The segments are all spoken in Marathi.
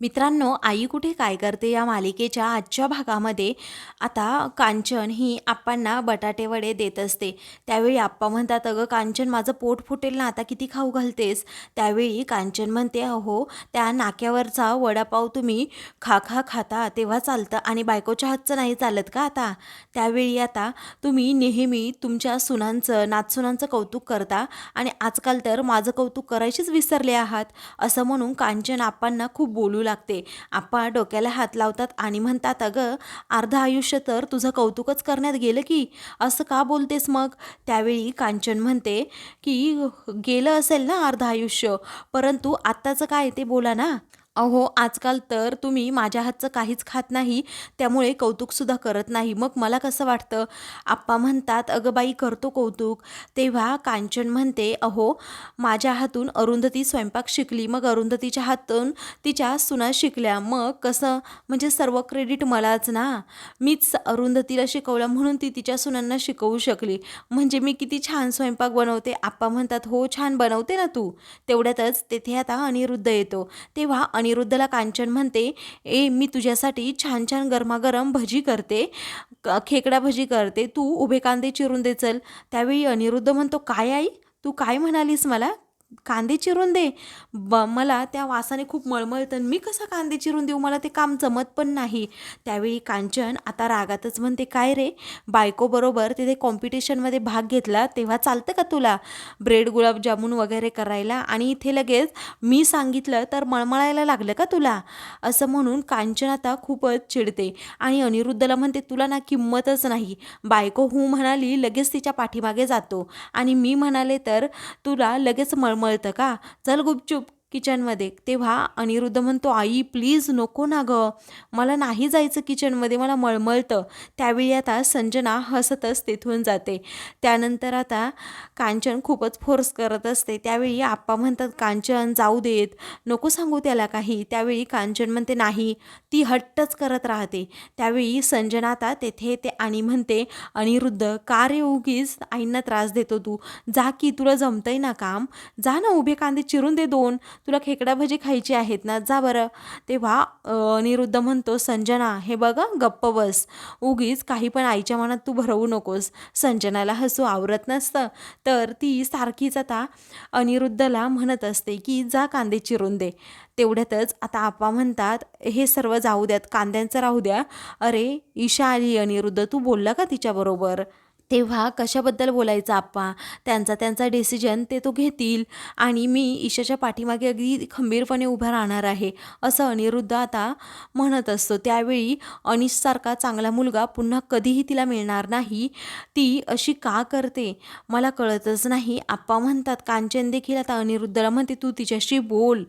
मित्रांनो आई कुठे काय करते या मालिकेच्या आजच्या भागामध्ये? आता कांचन ही आप्पांना बटाटे वडे देत असते. त्यावेळी आप्पा म्हणतात अगं कांचन माझं पोट फुटेल ना आता किती खाऊ घालतेस? त्यावेळी कांचन म्हणते अहो त्या नाक्यावरचा वडापाव तुम्ही खा खा खाता तेव्हा चालतं आणि बायकोच्या हातचं नाही चालत का आता? त्यावेळी आता तुम्ही नेहमी तुमच्या सुनांचं नातसुनांचं कौतुक करता आणि आजकाल तर माझं कौतुक करायचीच विसरले आहात असं म्हणून कांचन आप्पांना खूप बोलू लागते. आप्पा डोक्याला हात लावतात आणि म्हणतात अगं अर्ध आयुष्य तर तुझं कौतुकच करण्यात गेलं की? असं का बोलतेस मग? त्यावेळी कांचन म्हणते की गेलं असेल ना अर्ध आयुष्य परंतु आत्ताचं काय ते बोला ना. अहो आजकाल तर तुम्ही माझ्या हातचं काहीच खात नाही त्यामुळे कौतुकसुद्धा करत नाही. मग मला कसं वाटतं? आप्पा म्हणतात अगं बाई करतो कौतुक. तेव्हा कांचन म्हणते अहो माझ्या हातून अरुंधती स्वयंपाक शिकली मग अरुंधतीच्या हातून तिच्या सुना शिकल्या. मग कसं? म्हणजे सर्व क्रेडिट मलाच ना? मीच अरुंधतीला शिकवलं म्हणून ती तिच्या सुनांना शिकवू शकली. म्हणजे मी किती छान स्वयंपाक बनवते. आप्पा म्हणतात हो छान बनवते ना तू. तेवढ्यातच तेथे आता अनिरुद्ध येतो. तेव्हा अनिरुद्धला कांचन म्हणते ए मी तुझ्यासाठी छान छान गरमागरम भजी करते क- खेकडा भजी करते. तू उभे कांदे चिरून दे चल. त्यावेळी अनिरुद्ध म्हणतो काय आई? तू काय म्हणालीस मला? कांदे चिरून दे. ब मला त्या वासाने खूप मळमळतं मी कसं कांदे चिरून देऊ? मला ते काम जमत पण नाही. त्यावेळी कांचन आता रागातच म्हणते काय रे? बायकोबरोबर तिथे कॉम्पिटिशनमध्ये भाग घेतला तेव्हा चालतं का तुला? ब्रेड गुलाबजामुन वगैरे करायला आणि इथे लगेच मी सांगितलं तर मळमळायला लागलं का तुला? असं म्हणून कांचन आता खूपच चिडते आणि अनिरुद्धला म्हणते तुला ना किंमतच नाही. बायको हू म्हणाली लगेच तिच्या पाठीमागे जातो आणि मी म्हणाले तर तुला लगेच मळतं का? चल गुपचूप. किचनमध्ये तेव्हा अनिरुद्ध म्हणतो आई प्लीज नको ना गं. मला नाही जायचं किचनमध्ये मला मळमळतं. त्यावेळी आता संजना हसतच तिथून जाते. त्यानंतर आता कांचन खूपच फोर्स करत असते. त्यावेळी आप्पा म्हणतात कांचन जाऊ देत. नको सांगू त्याला काही. त्यावेळी कांचन म्हणते नाही ती हट्टच करत राहते. त्यावेळी संजना आता तेथे येते आणि म्हणते अनिरुद्ध का रे उगीच आईंना त्रास देतो तू? जा की तुला जमतंय ना काम? जा ना उभे कांदे चिरून दे दोन. तुला खेकडा भजी खायची आहेत ना जा बरं. तेव्हा निरुद्ध अनिरुद्ध म्हणतो संजना हे बघा गप्प बस. उगीच काही पण आईच्या मनात तू भरवू नकोस. संजनाला हसू आवरत नसतं. तर ती सारखीच आता अनिरुद्धला म्हणत असते की जा कांदे चिरून दे. तेवढ्यातच आता आप्पा म्हणतात हे सर्व जाऊ द्यात कांद्यांचं राहू द्या. अरे ईशा आली अनिरुद्ध तू बोलला का तिच्याबरोबर? तेव्हा कशाबद्दल बोलायचं आप्पा? त्यांचा त्यांचा डिसिजन ते तो घेतील. आणि मी ईशाच्या पाठीमागे अगदी खंबीरपणे उभा राहणार आहे असं अनिरुद्ध आता म्हणत असतो. त्यावेळी अनिशसारखा चांगला मुलगा पुन्हा कधीही तिला मिळणार नाही. ती अशी का करते? मला कळतच नाही. आप्पा म्हणतात कांचन देखील आता अनिरुद्धला म्हणते तू तिच्याशी बोल.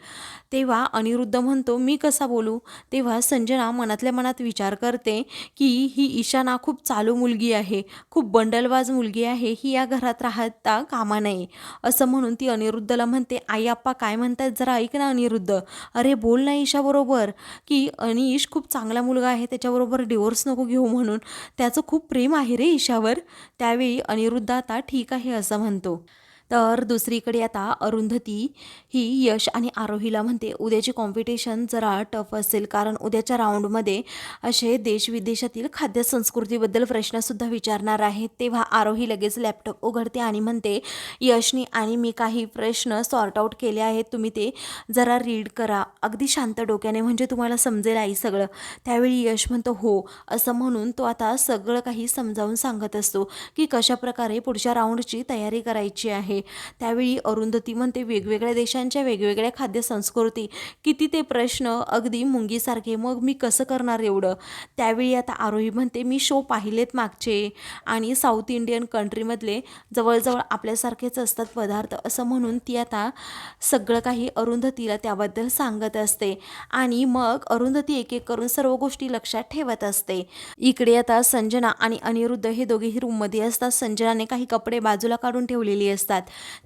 तेव्हा अनिरुद्ध म्हणतो मी कसा बोलू? तेव्हा संजना मनातल्या मनात विचार करते की ही ईशा ना खूप चालू मुलगी आहे. खूप बन बंडलबाज मुलगी आहे ही या घरात राहता कामा नये. असं म्हणून ती अनिरुद्धला म्हणते आई आप्पा काय म्हणतात? जरा ऐक ना अनिरुद्ध. अरे बोल ना ईशाबरोबर की अनिश खूप चांगला मुलगा आहे त्याच्याबरोबर डिवोर्स नको घेऊ म्हणून. त्याचं खूप प्रेम आहे रे ईशावर. त्यावेळी अनिरुद्ध आता ठीक आहे असं म्हणतो. तर दुसरीकडे आता अरुंधती ही यश आणि आरोहीला म्हणते. उद्याची कॉम्पिटिशन जरा टफ असेल कारण उद्याच्या राऊंडमध्ये असे देशविदेशातील खाद्यसंस्कृतीबद्दल प्रश्नसुद्धा विचारणार आहेत तेव्हा आरोही लगेच लॅपटॉप उघडते आणि म्हणते यशनी आणि मी काही प्रश्न सॉर्ट आऊट केले आहेत. तुम्ही ते जरा रीड करा. अगदी शांत डोक्याने म्हणजे तुम्हाला समजेल आई सगळं. त्यावेळी यश म्हणतो हो. असं म्हणून तो आता सगळं काही समजावून सांगत असतो की कशाप्रकारे पुढच्या राऊंडची तयारी करायची आहे. त्यावेळी अरुंधती म्हणते वेगवेगळ्या देशांच्या वेगवेगळ्या खाद्य संस्कृती किती ते प्रश्न अगदी मुंगीसारखे मग मी कसं करणार एवढं? त्यावेळी आता आरोही म्हणते मी शो पाहिलेत मागचे आणि साऊथ इंडियन कंट्रीमधले जवळजवळ आपल्यासारखेच असतात पदार्थ. असं म्हणून ती आता सगळं काही अरुंधतीला त्याबद्दल सांगत असते. आणि मग अरुंधती एक एक करून सर्व गोष्टी लक्षात ठेवत असते. इकडे आता संजना आणि अनिरुद्ध हे दोघेही रूममध्ये असतात. संजनाने काही कपडे बाजूला काढून ठेवलेली असतात.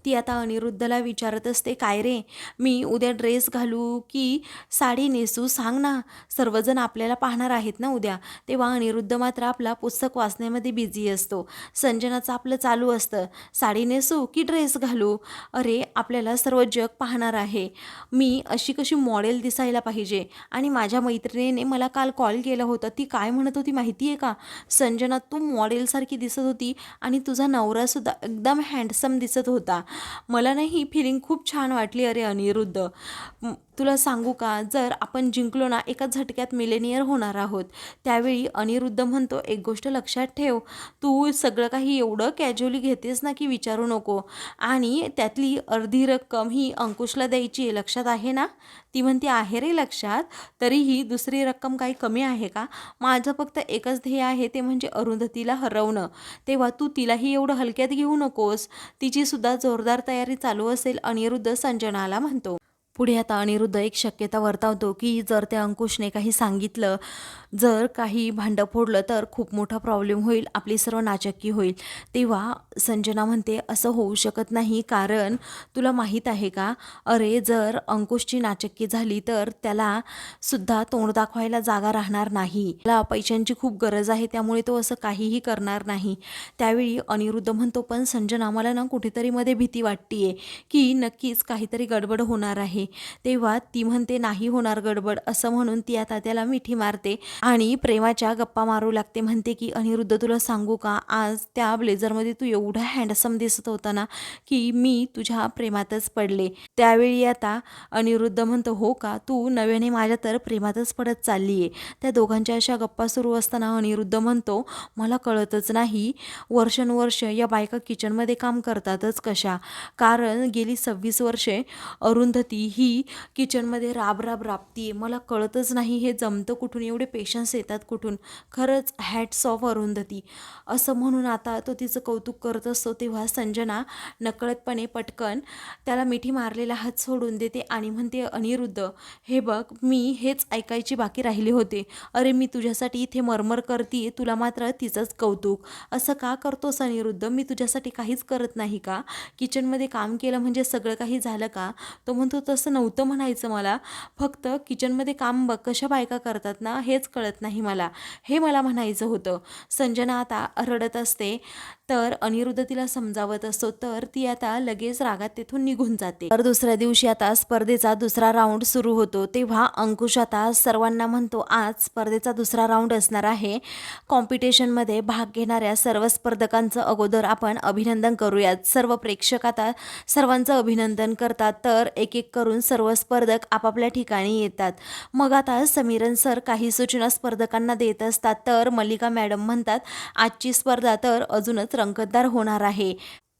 ती आता अनिरुद्धला विचारत असते काय रे मी उद्या ड्रेस घालू की साडी नेसू? सांग ना सर्वजण आपल्याला पाहणार आहेत ना उद्या. तेव्हा अनिरुद्ध मात्र आपला पुस्तक वाचण्यामध्ये बिझी असतो. संजनाचं आपलं चालू असतं साडी नेसू की ड्रेस घालू? अरे आपल्याला सर्व जग पाहणार आहे. मी अशी कशी मॉडेल दिसायला पाहिजे? आणि माझ्या मैत्रिणीने मला काल कॉल केला होता ती काय म्हणत होती माहिती आहे का? संजना तू मॉडेलसारखी दिसत होती आणि तुझा नवरासुद्धा एकदम हँडसम दिसत होता. मला ना ही फिलिंग खूप छान वाटली अरे अनिरुद्ध. तुला सांगू का? जर आपण जिंकलो ना एका झटक्यात मिलेनियर होणार आहोत. त्यावेळी अनिरुद्ध म्हणतो एक गोष्ट लक्षात ठेव. तू सगळं काही एवढं कॅज्युअली घेतेस ना की विचारू नको. आणि त्यातली अर्धी रक्कम ही अंकुशला द्यायची आहे लक्षात आहे ना? ती म्हणते आहे रे लक्षात. तरीही दुसरी रक्कम काही कमी आहे का? माझं फक्त एकच ध्येय आहे ते म्हणजे अरुंधतीला हरवणं. तेव्हा तू तिलाही एवढं हलक्यात घेऊ नकोस. तिची सुद्धा जोरदार तयारी चालू असेल अनिरुद्ध संजनाला म्हणतो. पुढे आता अनिरुद्ध एक शक्यता वर्तवतो की जर त्या अंकुशने काही सांगितलं जर काही भांडं फोडलं तर खूप मोठा प्रॉब्लेम होईल आपली सर्व नाचक्की होईल. तेव्हा संजना म्हणते असं होऊ शकत नाही कारण तुला माहीत आहे का? अरे जर अंकुशची नाचक्की झाली तर त्याला सुद्धा तोंड दाखवायला जागा राहणार नाही. त्याला पैशांची खूप गरज आहे त्यामुळे तो असं काहीही करणार नाही. त्यावेळी अनिरुद्ध म्हणतो पण संजना मला ना कुठेतरी मध्ये भीती वाटतीये की नक्कीच काहीतरी गडबड होणार आहे. तेव्हा ती म्हणते नाही होणार गडबड. असं म्हणून ती आता त्याला मिठी मारते आणि प्रेमाच्या गप्पा मारू लागते. म्हणते की अनिरुद्ध तुला सांगू का? आज त्या ब्लेझरमध्ये तू एवढा हँडसम दिसत होता ना की मी तुझ्या प्रेमातच पडले. त्यावेळी आता अनिरुद्ध म्हणतो हो का? तू नव्याने माझ्या तर प्रेमातच पडत चालली आहे त्या दोघांच्या अशा गप्पा सुरू असताना अनिरुद्ध म्हणतो मला कळतच नाही वर्षानुवर्ष या बायका किचनमध्ये काम करतातच कशा? कारण गेली सव्वीस वर्षे अरुंधती ही किचनमध्ये राब राब राबतीये. मला कळतच नाही हे जमतं कुठून एवढे पेशन्स येतात कुठून. खरंच हॅट्स ऑफ अरुंधती. असं म्हणून आता तो तिचं कौतुक करत असतो तेव्हा संजना नकळतपणे पटकन त्याला मिठी मारलेला हात सोडून देते आणि म्हणते अनिरुद्ध हे बघ मी हेच ऐकायची बाकी राहिली होते. अरे मी तुझ्यासाठी इथे मरमर करते तुला मात्र तिचंच कौतुक. असं का करतोस अनिरुद्ध? मी तुझ्यासाठी काहीच करत नाही का? किचनमध्ये काम केलं म्हणजे सगळं काही झालं का? तो म्हणतो तसं असं नव्हतं म्हणायचं मला. फक्त किचनमध्ये काम ब कशा बायका करतात ना हेच कळत नाही मला. हे मला म्हणायचं होतं. संजना आता रडत असते. तर अनिरुद्ध तिला समजावत असतो तर ती आता लगेच रागात तिथून निघून जाते. तर दुसऱ्या दिवशी आता स्पर्धेचा दुसरा राऊंड सुरू होतो. तेव्हा अंकुश आता सर्वांना म्हणतो आज स्पर्धेचा दुसरा राऊंड असणार आहे. कॉम्पिटिशनमध्ये भाग घेणाऱ्या सर्व स्पर्धकांचं अगोदर आपण अभिनंदन करूयात. सर्व प्रेक्षक आता सर्वांचं अभिनंदन करतात. तर एक एक करून सर्व स्पर्धक आपापल्या ठिकाणी येतात. मग आता समीरन सर काही सूचना स्पर्धकांना देत असतात. तर मल्लिका मॅडम म्हणतात आजची स्पर्धा तर अजूनच रंगतदार होणार आहे.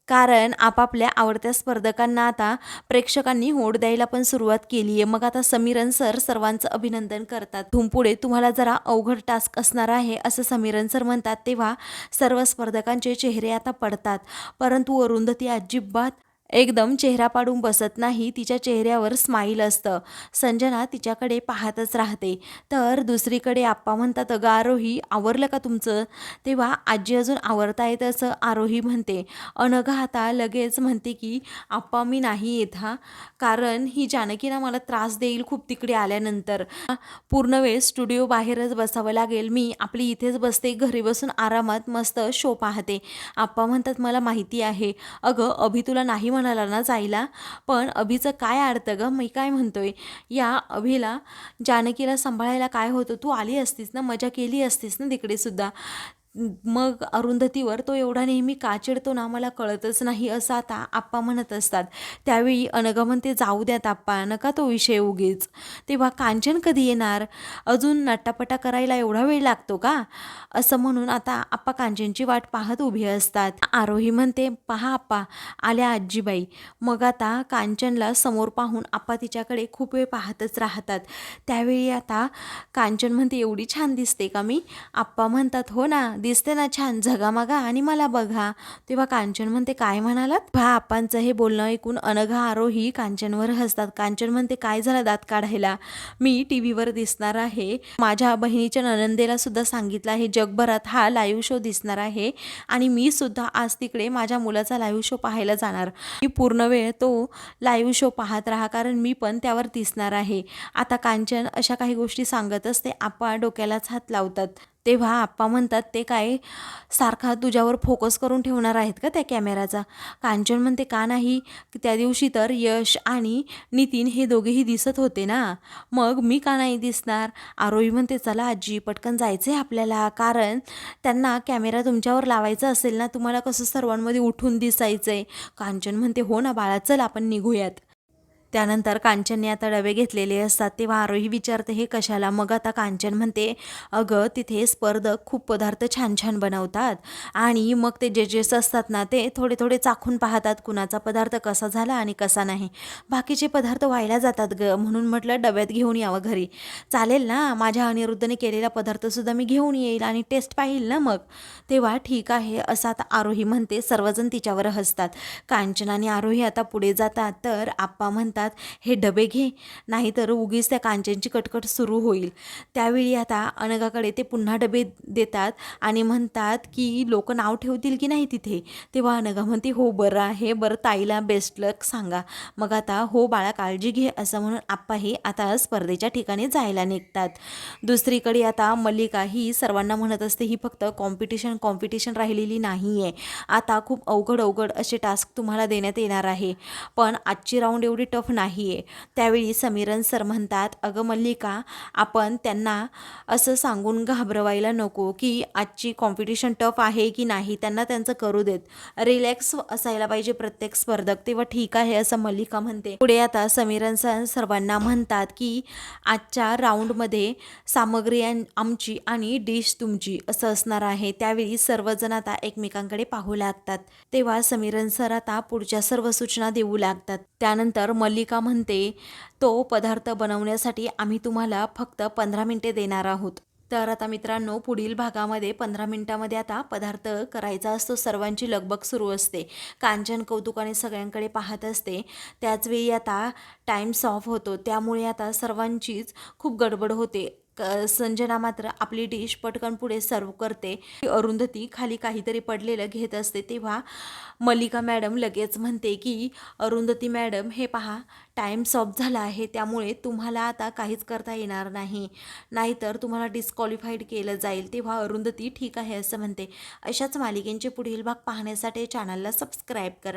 कारण आपापल्या आवडत्या स्पर्धकांना आता प्रेक्षकांनी होड द्यायला पण सुरुवात केली आहे. मग आता समीरन सर सर्वांचं अभिनंदन करतात. धुमपुढे तुम्हाला जरा अवघड टास्क असणार आहे असं समीरन सर म्हणतात तेव्हा सर्व स्पर्धकांचे चेहरे आता पडतात. परंतु अरुंधती अजिबात एकदम चेहरा पाडून बसत नाही तिच्या चेहऱ्यावर स्माईल असतं. संजना तिच्याकडे पाहतच राहते. तर दुसरीकडे आप्पा म्हणतात अगं आरोही आवरलं का तुमचं? तेव्हा आजी अजून आवरता येत असं आरोही म्हणते. अनघाता लगेच म्हणते की आप्पा मी नाही येत हा. कारण ही जानकीना मला त्रास देईल खूप तिकडे आल्यानंतर. पूर्ण वेळ स्टुडिओ बाहेरच बसावं लागेल. मी आपली इथेच बसते घरी बसून आरामात मस्त शो पाहते. आप्पा म्हणतात मला माहिती आहे. अगं अभि तुला नाही म्हणाला ना जायला पण अभिचं काय अडतं गं? मी काय म्हणतोय? या अभिला जानकीला सांभाळायला काय होतं? तू आली असतीस ना? मजा केली असतीस ना तिकडे सुद्धा? मग अरुंधतीवर तो एवढा नेहमी का चिडतो ना मला कळतच नाही असं आता आप्पा म्हणत असतात. त्यावेळी अनगमन म्हणते जाऊ द्यात आप्पा नका तो विषय उगीच. तेव्हा कांचन कधी येणार? अजून नट्टापटा करायला एवढा वेळ लागतो का? असं म्हणून आता आप्पा कांचनची वाट पाहत उभी असतात. आरोही म्हणते पहा आप्पा आल्या आजीबाई. मग आता कांचनला समोर पाहून आप्पा तिच्याकडे खूप वेळ पाहतच राहतात. त्यावेळी आता कांचन म्हणते एवढी छान दिसते का मी? आप्पा म्हणतात हो ना दिसते ना छान झगामागा आणि मला बघा. तेव्हा कांचन म्हणते काय म्हणालात? भा आपांचं हे बोलणं ऐकून अनघा आरोही कांचनवर हसतात. कांचन म्हणते काय झालं दात काढायला? मी टी व्हीवर दिसणार आहे. माझ्या बहिणीच्या ननंदेला सुद्धा सांगितलं आहे जगभरात हा लाईव्ह शो दिसणार आहे आणि मी सुद्धा आज तिकडे माझ्या मुलाचा लाईव्ह शो पाहायला जाणार. मी पूर्ण वेळ तो लाईव्ह शो पाहत राहा कारण मी पण त्यावर दिसणार आहे. आता कांचन अशा काही गोष्टी सांगत असते आप्पा डोक्यालाच हात लावतात. तेव्हा आप्पा म्हणतात ते काय सारखा तुझ्यावर फोकस करून ठेवणार आहेत का त्या कॅमेराचा कांचन म्हणते का नाही? त्या दिवशी तर यश आणि नितीन हे दोघेही दिसत होते ना. मग मी का नाही दिसणार? आरोही म्हणते चला आजी पटकन जायचं आहे आपल्याला. कारण त्यांना कॅमेरा तुमच्यावर लावायचा असेल ना तुम्हाला कसं सर्वांमध्ये उठून दिसायचं आहे कांचन म्हणते हो ना बाळा चल आपण निघूयात. त्यानंतर कांचनने आता डबे घेतलेले असतात तेव्हा आरोही विचारते हे कशाला? मग आता कांचन म्हणते अगं तिथे स्पर्धक खूप पदार्थ छान छान बनवतात आणि मग ते जजेस असतात ना ते थोडे थोडे चाखून पाहतात कुणाचा पदार्थ कसा झाला आणि कसा नाही. बाकीचे पदार्थ व्हायला जातात ग म्हणून म्हटलं डब्यात घेऊन यावं घरी. चालेल ना माझ्या अनिरुद्धने केलेला पदार्थसुद्धा मी घेऊन येईल आणि टेस्ट पाहिल ना मग. तेव्हा ठीक आहे असं आता आरोही म्हणते सर्वजण तिच्यावर हसतात. कांचन आणि आरोही आता पुढे जातात तर आप्पा म्हणतात हे डबे घे नाहीतर उगीच त्या कांच्यांची कटकट सुरू होईल. त्यावेळी आता अनघाकडे ते पुन्हा डबे देतात आणि म्हणतात की लोक नाव ठेवतील की नाही तिथे? तेव्हा अनघा म्हणते हो बरं आहे बरं ताईला बेस्ट लक सांगा. मग आता हो बाळा काळजी घे असं म्हणून आप्पा हे आता स्पर्धेच्या ठिकाणी जायला निघतात. दुसरीकडे आता मल्लिका ही सर्वांना म्हणत असते ही फक्त कॉम्पिटिशन कॉम्पिटिशन राहिलेली नाही आहे आता खूप अवघड अवघड असे टास्क तुम्हाला देण्यात येणार आहे. पण आजची राऊंड एवढी टफ नाही आहे त्यावेळी समीरन सर म्हणतात अगं मल्लिका आपण त्यांना असं सांगून घाबरवायला नको की आजची कॉम्पिटिशन टफ आहे की नाही त्यांना त्यांचं करू देत. रिलॅक्स असायला पाहिजे प्रत्येक स्पर्धक तेव्हा ठीक आहे असं मल्लिका म्हणते. पुढे आता समीरन सर सर्वांना म्हणतात की आजच्या राऊंडमध्ये सामग्री आमची आणि डिश तुमची असं असणार आहे. त्यावेळी सर्वजण आता एकमेकांकडे पाहू लागतात. तेव्हा समीरन सर आता पुढच्या सर्व सूचना देऊ लागतात. त्यानंतर मल्लिक म्हणते तो पदार्थ बनवण्यासाठी आम्ही तुम्हाला फक्त पंधरा मिनिटे देणार आहोत. तर आता मित्रांनो पुढील भागामध्ये पंधरा मिनटामध्ये आता पदार्थ करायचा असतो. सर्वांची लगबग सुरू असते. कांचन कौतुकाने सगळ्यांकडे पाहत असते. त्याचवेळी आता टाईम्स ऑफ होतो. त्यामुळे आता सर्वांचीच खूप गडबड होते. संजना मात्र आपली डिश पटकन पुढे सर्व करते. अरुंधती खाली काहीतरी पडलेलं घेत असते तेव्हा मल्लिका मॅडम लगेच म्हणते की अरुंधती मॅडम हे पहा टाईम सॉप झाला आहे त्यामुळे तुम्हाला आता काहीच करता येणार नाही. नाहीतर तुम्हाला डिस्क्वालिफाईड केलं जाईल. तेव्हा अरुंधती ठीक आहे असं म्हणते. अशाच मालिकेंचे पुढील भाग पाहण्यासाठी चॅनलला सबस्क्राईब करा.